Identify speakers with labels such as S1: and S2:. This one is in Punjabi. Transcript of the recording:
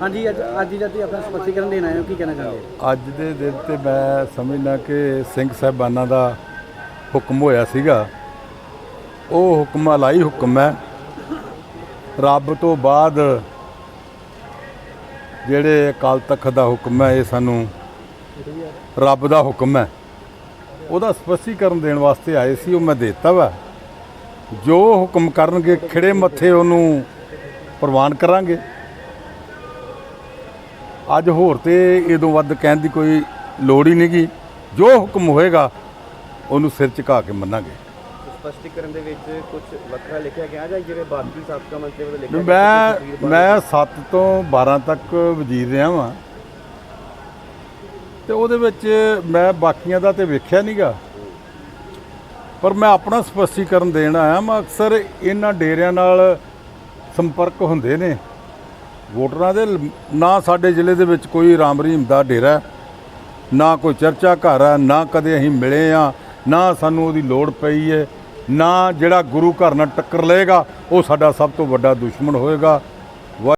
S1: ਹਾਂਜੀ, ਅੱਜ ਅੱਜ ਜਦ ਆਪਣਾ ਸਪਸ਼ਟੀਕਰਨ ਦੇਣ ਆਏ ਹੋ, ਕੀ ਕਹਿਣਾ ਚਾਹੁੰਦੇ ਹੋ
S2: ਅੱਜ ਦੇ ਦਿਨ ਤੇ ਮੈਂ ਸਮਝਦਾ ਕਿ ਸਿੰਘ ਸਾਹਿਬਾਨਾਂ ਦਾ ਹੁਕਮ ਹੋਇਆ ਸੀਗਾ। ਉਹ ਹੁਕਮ ਅਲਾਈ ਹੁਕਮ ਹੈ। ਰੱਬ ਤੋਂ ਬਾਅਦ ਜਿਹੜੇ ਅਕਾਲ ਤਖਤ ਦਾ ਹੁਕਮ ਹੈ, ਇਹ ਸਾਨੂੰ ਰੱਬ ਦਾ ਹੁਕਮ ਹੈ। ਉਹਦਾ ਸਪਸ਼ਟੀਕਰਨ ਦੇਣ ਵਾਸਤੇ ਆਏ ਸੀ, ਉਹ ਮੈਂ ਦੇਤਾ ਵਾ। ਜੋ ਹੁਕਮ ਕਰਨਗੇ ਖਿੜੇ ਮੱਥੇ ਉਹਨੂੰ ਪ੍ਰਵਾਨ ਕਰਾਂਗੇ। ਅੱਜ ਹੋਰ ਤੇ ਇਦੋਂ ਵੱਧ ਕਹਿਣ ਦੀ ਕੋਈ ਲੋੜ ਹੀ ਨਹੀਂਗੀ। ਜੋ ਹੁਕਮ ਹੋਏਗਾ ਉਹਨੂੰ ਸਿਰ ਝੁਕਾ ਕੇ ਮੰਨਾਂਗੇ।
S3: ਸਪਸ਼ਟੀਕਰਨ ਦੇ ਵਿੱਚ ਕੁਝ ਵੱਖਰਾ ਲਿਖਿਆ ਗਿਆ ਜਾਂ ਜਿਹੜੇ ਬਾਕੀ ਸਾਬਕਾ ਮੰਤਰੀ ਵੱਲੋਂ ਲਿਖਿਆ
S2: ਮੈਂ ਮੈਂ 7 ਤੋਂ 12 ਤੱਕ ਵਜ਼ੀਰ ਰਿਹਾ ਵਾਂ। ਤੇ ਉਹਦੇ ਵਿੱਚ ਮੈਂ ਬਾਕੀਆਂ ਦਾ ਤੇ ਵੇਖਿਆ ਨਹੀਂਗਾ। ਪਰ ਮੈਂ ਆਪਣਾ ਸਪਸ਼ਟੀਕਰਨ ਦੇਣ ਆਇਆ ਮੈਂ ਅਕਸਰ ਇਹਨਾਂ ਡੇਰਿਆਂ ਨਾਲ ਸੰਪਰਕ ਹੁੰਦੇ ਨੇ। ਵੋਟਰਾਂ ਦੇ ਨਾ ਸਾਡੇ ਜ਼ਿਲ੍ਹੇ ਦੇ ਵਿੱਚ ਕੋਈ ਰਾਮ ਰਹੀਮ ਦਾ ਡੇਰਾ ਨਾ ਕੋਈ ਚਰਚਾ ਘਰ ਹੈ, ਨਾ ਕਦੇ ਅਸੀਂ ਮਿਲੇ ਆ ਨਾ ਸਾਨੂੰ ਉਹਦੀ ਲੋੜ ਪਈ ਹੈ ਨਾ ਜਿਹੜਾ ਗੁਰੂ ਘਰ ਨਾਲ ਟੱਕਰ ਲਏਗਾ, ਉਹ ਸਾਡਾ ਸਭ ਤੋਂ ਵੱਡਾ ਦੁਸ਼ਮਣ ਹੋਏਗਾ।